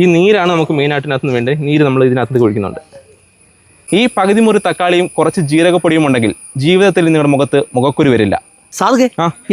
ഈ നീരാണ് നമുക്ക് മെയിനായിട്ടിനകത്ത് നിന്ന് വേണ്ടത് നീര് നമ്മൾ ഇതിനകത്ത് ഒഴിക്കുന്നുണ്ട്. ഈ പകുതി മുറി തക്കാളിയും കുറച്ച് ജീരകപ്പൊടിയും ഉണ്ടെങ്കിൽ ജീവിതത്തിൽ നിങ്ങളുടെ മുഖത്ത് മുഖക്കുരു വരില്ല. സാധകെ.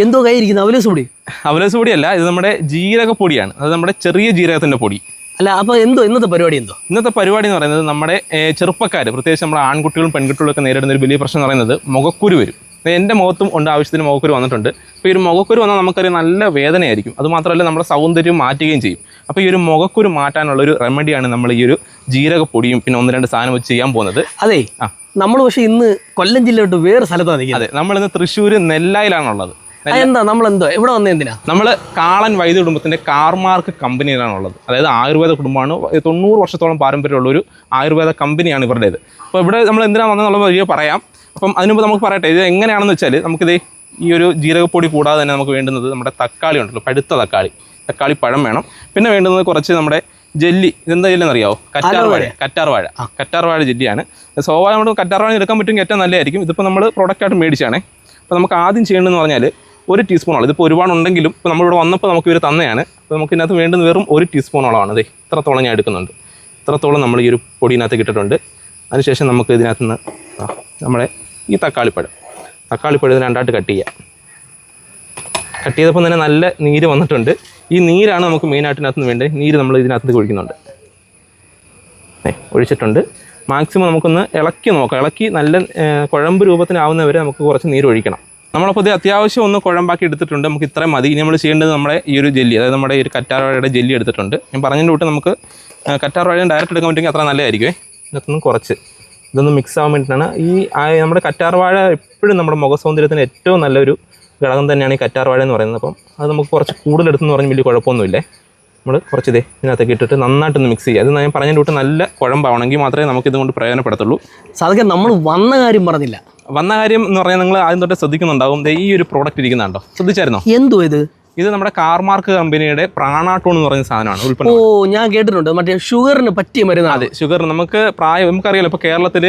എന്തോ കൈയിരിക്കുന്നു അവലേസ് പൊടി. അവലേസ് പൊടിയല്ല ഇത് നമ്മുടെ ജീരകപ്പൊടിയാണ്. അത് നമ്മുടെ ചെറിയ ജീരകത്തിന്റെ പൊടി. അല്ല അപ്പോൾ എന്തോ ഇന്നത്തെ പരിപാടി എന്തോ? ഇന്നത്തെ പരിപാടി എന്ന് പറയുന്നത് നമ്മുടെ ചെറുപ്പക്കാർ പ്രത്യേകിച്ച് നമ്മുടെ ആൺകുട്ടികളും പെൺകുട്ടികളും ഒക്കെ നേരിടുന്ന ഒരു വലിയ പ്രശ്നം എന്ന് പറയുന്നത് മുഖക്കുരു വരും. എന്റെ മുഖത്തും ഉണ്ട് ആവശ്യത്തിന് മുഖക്കുരു വന്നിട്ടുണ്ട്. അപ്പോൾ ഈ ഒരു മുഖക്കുരു വന്നാൽ നമുക്കൊരു നല്ല വേദനയായിരിക്കും. അതുമാത്രമല്ല നമ്മുടെ സൗന്ദര്യം മാറ്റുകയും ചെയ്യും. അപ്പോൾ ഈ ഒരു മുഖക്കുരു മാറ്റാനുള്ള ഒരു റെമഡിയാണ് നമ്മൾ ഈ ഒരു ജീരകപ്പൊടിയും പിന്നെ ഒന്ന് രണ്ട് സാധനം വെച്ച് ചെയ്യാൻ പോകുന്നത്. അതെ ആ. നമ്മൾ പക്ഷേ ഇന്ന് കൊല്ലം ജില്ലയോട്ട് വേറെ സ്ഥലത്താണ് നിൽക്കുന്നത്. അതെ നമ്മളിന്ന് തൃശ്ശൂർ നെല്ലായിലാണുള്ളത്. എന്താ നമ്മൾ എന്തോ ഇവിടെ വന്ന എന്തിനാ? നമ്മൾ കാളൻ വൈദ്യ കുടുംബത്തിന്റെ കാർമാർക്ക് കമ്പനിയിലാണുള്ളത്. അതായത് ആയുർവേദ കുടുംബമാണ്. തൊണ്ണൂറ് വർഷത്തോളം പാരമ്പര്യമുള്ള ഒരു ആയുർവേദ കമ്പനിയാണ് ഇവരുടേത്. അപ്പോൾ ഇവിടെ നമ്മൾ എന്തിനാണ് വന്നതെന്നുള്ള വഴിയെ പറയാം. അപ്പം അതിനു മുമ്പ് നമുക്ക് പറയട്ടെ ഇത് എങ്ങനെയാണെന്ന് വെച്ചാൽ നമുക്കിത് ഈ ഒരു ജീരകപ്പൊടി കൂടാതെ തന്നെ നമുക്ക് വേണ്ടുന്നത് നമ്മുടെ തക്കാളി ഉണ്ടല്ലോ പഴുത്ത തക്കാളി. തക്കാളി പഴം വേണം. പിന്നെ വേണ്ടുന്നത് കുറച്ച് നമ്മുടെ ജെല്ലി ഇതെന്താ ജെല്ലി എന്നറിയാവോ? കറ്റാർവാഴ കറ്റാർവാഴ കറ്റാർവാഴ ജെല്ലിയാണ്. സ്വാഭാവികം നമ്മൾ കറ്റാർവാഴ എടുക്കാൻ പറ്റുമെങ്കിൽ ഏറ്റവും നല്ലതായിരിക്കും. ഇതിപ്പോൾ നമ്മൾ പ്രോഡക്റ്റായിട്ട് മേടിച്ചാണേ. അപ്പോൾ നമുക്ക് ആദ്യം ചെയ്യേണ്ടതെന്ന് പറഞ്ഞാൽ ഒരു ടീസ്പൂണോളം ഇതിപ്പോൾ ഒരുപാട് ഉണ്ടെങ്കിലും ഇപ്പോൾ നമ്മളിവിടെ വന്നപ്പോൾ നമുക്ക് ഇവർ തന്നെയാണ്. അപ്പോൾ നമുക്ക് ഇതിനകത്ത് വേണ്ടുന്ന വെറും ഒരു ടീസ്പൂണോളമാണ് അതെ ഇത്രത്തോളം ഞാൻ എടുക്കുന്നുണ്ട്. ഇത്രത്തോളം നമ്മൾ ഈ ഒരു പൊടിയിനകത്ത് കിട്ടിയിട്ടുണ്ട് അതിനുശേഷം നമുക്ക് ഇതിനകത്ത് നിന്ന് ആ, നമ്മുടെ ഈ തക്കാളിപ്പഴം. തക്കാളിപ്പഴം ഇത് രണ്ടായിട്ട് കട്ട് ചെയ്യാം. കട്ട് ചെയ്തപ്പോൾ തന്നെ നല്ല നീര് വന്നിട്ടുണ്ട്. ഈ നീരാണ് നമുക്ക് മെയിനായിട്ട് ഇതിനകത്ത് വേണ്ടത്. നീര് നമ്മൾ ഇതിനകത്ത് ഒഴിക്കുന്നുണ്ട്. ഒഴിച്ചിട്ടുണ്ട്. മാക്സിമം നമുക്കൊന്ന് ഇളക്കി നോക്കാം. ഇളക്കി നല്ല കുഴമ്പ് രൂപത്തിനാവുന്നവരെ നമുക്ക് കുറച്ച് നീര് ഒഴിക്കണം. നമ്മളപ്പോൾ ഇത് അത്യാവശ്യം ഒന്ന് കുഴമ്പാക്കി എടുത്തിട്ടുണ്ട്. നമുക്ക് ഇത്രയും മതി. ഇനി നമ്മൾ ചെയ്യേണ്ടത് നമ്മുടെ ഈ ഒരു ജെല്ലി അതായത് നമ്മുടെ ഈ ഒരു കറ്റാർവാഴയുടെ ജെല്ലി എടുത്തിട്ടുണ്ട്. ഞാൻ പറഞ്ഞതിന്റെ കൂട്ട് നമുക്ക് കറ്റാർവാഴയും ഡയറക്റ്റ് എടുക്കാൻ പറ്റുമെങ്കിൽ അത്ര നല്ലതായിരിക്കുമേ ഇതിനകത്തൊന്നും കുറച്ച്. ഇതൊന്ന് മിക്സ് ആവാൻ വേണ്ടിയിട്ടാണ് ഈ നമ്മുടെ കറ്റാർവാഴ എപ്പോഴും നമ്മുടെ മുഖ സൗന്ദര്യത്തിന് ഏറ്റവും നല്ലൊരു ഘടകം തന്നെയാണ് ഈ കറ്റാർവാഴ എന്ന് പറയുന്നത്. അപ്പം അത് നമുക്ക് കുറച്ച് കൂടുതൽ എടുത്തെന്ന് പറഞ്ഞ് വലിയ കുഴപ്പമൊന്നുമില്ലേ. നമ്മൾ കുറച്ച് ഇതേ ഇതിനകത്തേക്ക് ഇട്ടിട്ട് നന്നായിട്ടൊന്ന് മിക്സ് ചെയ്യുക. അത് ഞാൻ പറഞ്ഞതിന്റെ വിട്ട് നല്ല കുഴമ്പാവണമെങ്കിൽ മാത്രമേ നമുക്ക് ഇതുകൊണ്ട് പ്രയോജനപ്പെടുത്തുള്ളൂ. സാധകെ നമ്മൾ വന്ന കാര്യം പറഞ്ഞില്ല. വന്ന കാര്യം എന്ന് പറഞ്ഞാൽ നിങ്ങൾ ആദ്യം തൊട്ട് ശ്രദ്ധിക്കുന്നുണ്ടാവും. ഈ ഒരു പ്രോഡക്റ്റ് ഇരിക്കുന്നുണ്ടോ? ശ്രദ്ധിച്ചായിരുന്നോ? എന്തോ ഇത്? ഇത് നമ്മുടെ കാർമാർക്ക് കമ്പനിയുടെ പ്രാണാട്ടോൺ എന്ന് പറയുന്ന സാധനമാണ് ഉൽപ്പന്നം ഓ ഞാൻ കേട്ടിട്ടുണ്ട്. മറ്റേ ഷുഗറിന് പറ്റിയ മരുന്ന് അതെ ഷുഗർ നമുക്ക് പ്രായം നമുക്കറിയാലോ ഇപ്പൊ കേരളത്തിൽ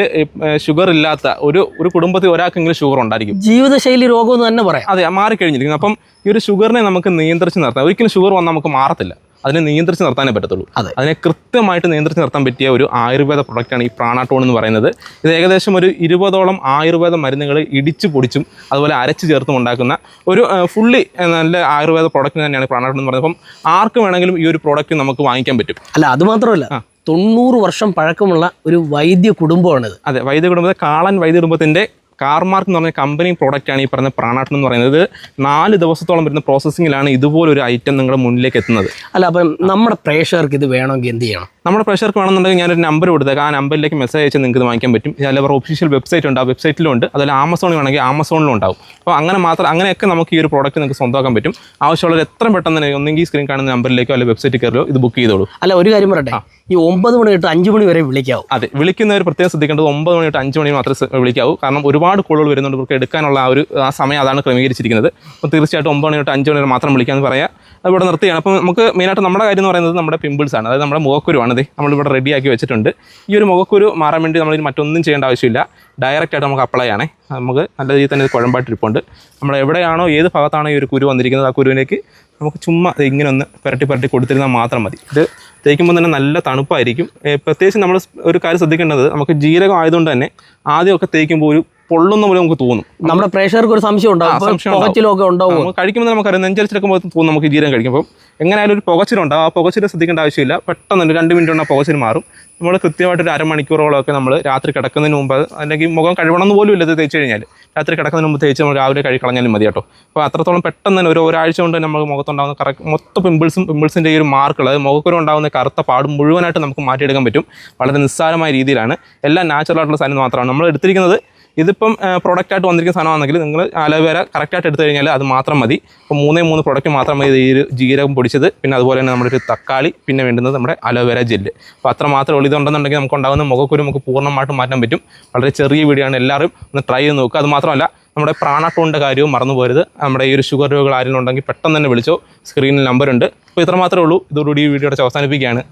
ഷുഗർ ഇല്ലാത്ത ഒരു ഒരു കുടുംബത്തിൽ ഒരാൾക്കെങ്കിലും ഷുഗർ ഉണ്ടായിരിക്കും. ജീവിതശൈലി രോഗം എന്ന് തന്നെ പറയാം. അതെ മാറിക്കഴിഞ്ഞിരിക്കുന്നു. അപ്പം ഈ ഒരു ഷുഗറിനെ നമുക്ക് നിയന്ത്രിച്ച് നിർത്താം. ഒരിക്കലും ഷുഗർ വന്നാൽ നമുക്ക് മാറത്തില്ല. അതിനെ നിയന്ത്രിച്ച് നിർത്താനേ പറ്റത്തുള്ളൂ. അതെ. അതിനെ കൃത്യമായിട്ട് നിയന്ത്രിച്ച് നിർത്താൻ പറ്റിയ ഒരു ആയുർവേദ പ്രൊഡക്റ്റാണ് ഈ പ്രാണാട്ടോൺ എന്ന് പറയുന്നത്. ഇത് ഏകദേശം ഒരു ഇരുപതോളം ആയുർവേദ മരുന്നുകൾ ഇടിച്ചു പൊടിച്ചും അതുപോലെ അരച്ച് ചേർത്തും ഉണ്ടാക്കുന്ന ഒരു ഫുള്ളി നല്ല ആയുർവേദ പ്രൊഡക്റ്റ് തന്നെയാണ് പ്രാണാട്ടോൺ എന്ന് പറയുന്നത്. അപ്പം ആർക്ക് വേണമെങ്കിലും ഈ ഒരു പ്രോഡക്റ്റ് നമുക്ക് വാങ്ങിക്കാൻ പറ്റും. അല്ല അത് മാത്രമല്ല തൊണ്ണൂറ് വർഷം പഴക്കമുള്ള ഒരു വൈദ്യ കുടുംബമാണിത് അതെ വൈദ്യ കുടുംബത്തെ കാളൻ വൈദ്യ കുടുംബത്തിന്റെ കാർമാർക്ക് എന്ന് പറഞ്ഞ കമ്പനി പ്രോഡക്റ്റാണ് ഈ പറഞ്ഞ പ്രാണാട്ടൻ എന്ന് പറയുന്നത്. നാല് ദിവസത്തോളം വരുന്ന പ്രോസസ്സിങ്ങിലാണ് ഇതുപോലൊരു ഐറ്റം നിങ്ങളുടെ മുന്നിലേക്ക് എത്തുന്നത്. അല്ല അപ്പം നമ്മുടെ പ്രേക്ഷകർക്ക് ഇത് വേണമെങ്കിൽ എന്ത് ചെയ്യണം? നമ്മുടെ പ്രഷർക്ക് വേണമെന്നുണ്ടെങ്കിൽ ഞാനൊരു നമ്പർ കൊടുത്തേക്കാം. ആ നമ്പറിലേക്ക് മെസ്സേജ് അയച്ച് നിങ്ങൾക്ക് ഇത് വാങ്ങിക്കാൻ പറ്റും. ഇതല്ല അവരുടെ ഒഫീഷ്യൽ വെബ്സൈറ്റ് ഉണ്ട്. ആ വെബ്സൈറ്റിലും ഉണ്ട്. അതുപോലെ ആമസോണിൽ വേണമെങ്കിൽ ആമസോണിലും ഉണ്ടാവും. അപ്പോൾ അങ്ങനെ മാത്രം അങ്ങനെയൊക്കെ നമുക്ക് ഈ ഒരു പ്രോഡക്റ്റ് നിങ്ങൾക്ക് സ്വന്തമാക്കാൻ പറ്റും. ആവശ്യമുള്ളവർ എത്രയും പെട്ടെന്ന് തന്നെ ഒന്നെങ്കിൽ സ്ക്രീൻ കാണുന്ന നമ്പറിലേക്കോ അല്ലെങ്കിൽ വെബ്സൈറ്റ് കയറിയോ ഇത് ബുക്ക് ചെയ്തോളൂ. അല്ല ഒരു കാര്യം പറയട്ടെ. ഈ ഒമ്പത് മണി തൊട്ട് അഞ്ച് മണി വരെ വിളിക്കാവും. അതെ വിളിക്കുന്നവർ പ്രത്യേകം ശ്രദ്ധിക്കേണ്ടത് ഒമ്പത് മണി തൊട്ട് അഞ്ച് മണി മാത്രമേ വിളിക്കാവൂ. കാരണം ഒരുപാട് കോളുകൾ വരുന്നുണ്ട്. ഇവർക്ക് എടുക്കാനുള്ള ആ ഒരു ആ സമയം അതാണ് ക്രമീകരിച്ചിരിക്കുന്നത്. അപ്പോൾ തീർച്ചയായിട്ടും ഒമ്പത് മണി തൊട്ട് അഞ്ച് മണി വരെ മാത്രം വിളിക്കാമെന്ന് പറയാം. ഇവിടെ നിർത്തിയാണ്. അപ്പോൾ നമുക്ക് മെയിനായിട്ട് നമ്മുടെ കാര്യം എന്ന് പറയുന്നത് നമ്മുടെ പിമ്പിൾസ് ആണ്. അതായത് നമ്മുടെ മുഖക്കുരുവാണ് ഇത്. നമ്മളിവിടെ റെഡിയാക്കി വെച്ചിട്ടുണ്ട്. ഈ ഒരു മുഖക്കുരു മാറാൻ വേണ്ടി നമ്മൾ മറ്റൊന്നും ചെയ്യേണ്ട ആവശ്യമില്ല. ഡയറക്റ്റ് ആയിട്ട് നമുക്ക് അപ്ലൈ ആണേ. നമുക്ക് നല്ല രീതിയിൽ തന്നെ കുഴമ്പായിട്ടിരിപ്പുണ്ട് നമ്മൾ എവിടെയാണോ ഏത് ഭാഗത്താണോ ഈ ഒരു കുരു വന്നിരിക്കുന്നത് ആ കുരുവിലേക്ക് നമുക്ക് ചുമ്മാ ഇങ്ങനെ ഒന്ന് പുരട്ടി പുരട്ടി കൊടുത്തിരുന്നാൽ മാത്രം മതി. ഇത് തേക്കുമ്പോൾ തന്നെ നല്ല തണുപ്പായിരിക്കും. പ്രത്യേകിച്ച് നമ്മൾ ഒരു കാര്യം ശ്രദ്ധിക്കേണ്ടത് നമുക്ക് ജീരകം ആയതുകൊണ്ട് തന്നെ ആദ്യമൊക്കെ തേക്കുമ്പോൾ ഒരു പൊള്ളുന്ന പോലെ നമുക്ക് തോന്നും. നമ്മുടെ പ്രേക്ഷകർക്ക് ഒരു സംശയം ഉണ്ടാവും. പുകച്ചിലൊക്കെ നമുക്ക് കഴിക്കുമ്പോൾ നമുക്കറിയാം നെഞ്ചരിച്ചിലൊക്കെ തോന്നും നമുക്ക് ജീരം കഴിക്കുമ്പോൾ. എങ്ങനെയായാലും ഒരു പുകച്ചിലുണ്ടാവും ആ പുകച്ചിൽ ശ്രദ്ധിക്കേണ്ട ആവശ്യമില്ല. പെട്ടെന്ന് രണ്ട് മിനിറ്റ് കൊണ്ട് ആ പുകച്ചിൽ മാറും. നമ്മൾ കൃത്യമായിട്ട് ഒരു അരമണിക്കൂറോളമൊക്കെ നമ്മൾ രാത്രി കിടക്കുന്നതിന് മുമ്പ് അല്ലെങ്കിൽ മുഖം കഴുകണമെന്ന് പോലും ഇല്ല ഇത് തേച്ച് കഴിഞ്ഞാൽ രാത്രി കിടക്കുന്നതിന് മുമ്പ് തേച്ച് നമ്മൾ രാവിലെ കഴി കളഞ്ഞാലും മതി കേട്ടോ. അപ്പോൾ അത്രത്തോളം പെട്ടെന്ന് തന്നെ ഒരു ഒരാഴ്ച കൊണ്ട് നമ്മൾ നമുക്ക് മുഖത്തുണ്ടാകുന്ന കറക്റ്റ് മൊത്തം പിമ്പിൾസും പിമ്പിൾസിന്റെ ഈ ഒരു മാർക്കുകൾ അത് മുഖക്കുരം ഉണ്ടാകുന്ന കറുത്ത പാടും മുഴുവനായിട്ട് നമുക്ക് മാറ്റിയെടുക്കാൻ പറ്റും. വളരെ നിസ്സാരമായ രീതിയിലാണ്. എല്ലാം നാച്ചുറൽ ആയിട്ടുള്ള സാധനം മാത്രമാണ്. നമ്മൾ എടുത്തിരിക്കുന്നത് ഇതിപ്പം പ്രോഡക്റ്റ് ആയിട്ട് വന്നിരിക്കുന്ന സാധനമാണെങ്കിൽ നിങ്ങൾ അലോവേര കറക്റ്റായിട്ട് എടുത്തു കഴിഞ്ഞാൽ അത് മാത്രം മതി. അപ്പോൾ മൂന്നേ മൂന്ന് പ്രോഡക്റ്റ് മാത്രം മതി ഈ ഒരു ജീരകം പൊടിച്ചത്. പിന്നെ അതുപോലെ തന്നെ നമ്മുടെ ഒരു തക്കാളി പിന്നെ വേണ്ടുന്നത് നമ്മുടെ അലോവേര ജെല്ല് അപ്പോൾ അത്ര മാത്രമേ ഉള്ളൂ. ഇതുണ്ടെന്നുണ്ടെങ്കിൽ നമുക്ക് ഉണ്ടാകുന്ന മുഖക്കുരു നമുക്ക് പൂർണമായിട്ട് മാറ്റാൻ പറ്റും. വളരെ ചെറിയ വീഡിയോ ആണ്. എല്ലാവരും ഒന്ന് ട്രൈ ചെയ്ത് നോക്കുക. അത് മാത്രമല്ല നമ്മുടെ പ്രാണാട്ടോണിന്റെ കാര്യവും മറന്നു പോരുത് നമ്മുടെ ഈ ഒരു ഷുഗർ രോഗികൾ ആരെങ്കിലും ഉണ്ടെങ്കിൽ പെട്ടെന്ന് തന്നെ വിളിച്ചോ. സ്ക്രീനിൽ നമ്പർ ഉണ്ട്. അപ്പോൾ ഇത്ര മാത്രമേ ഉള്ളൂ. ഇതോടുകൂടി ഈ വീഡിയോയുടെ അവസാനിപ്പിക്കുകയാണ്.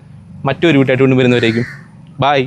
മറ്റൊരു വീട്ടായിട്ട് വീണ്ടും വരുന്നവരേക്കും. ബായ്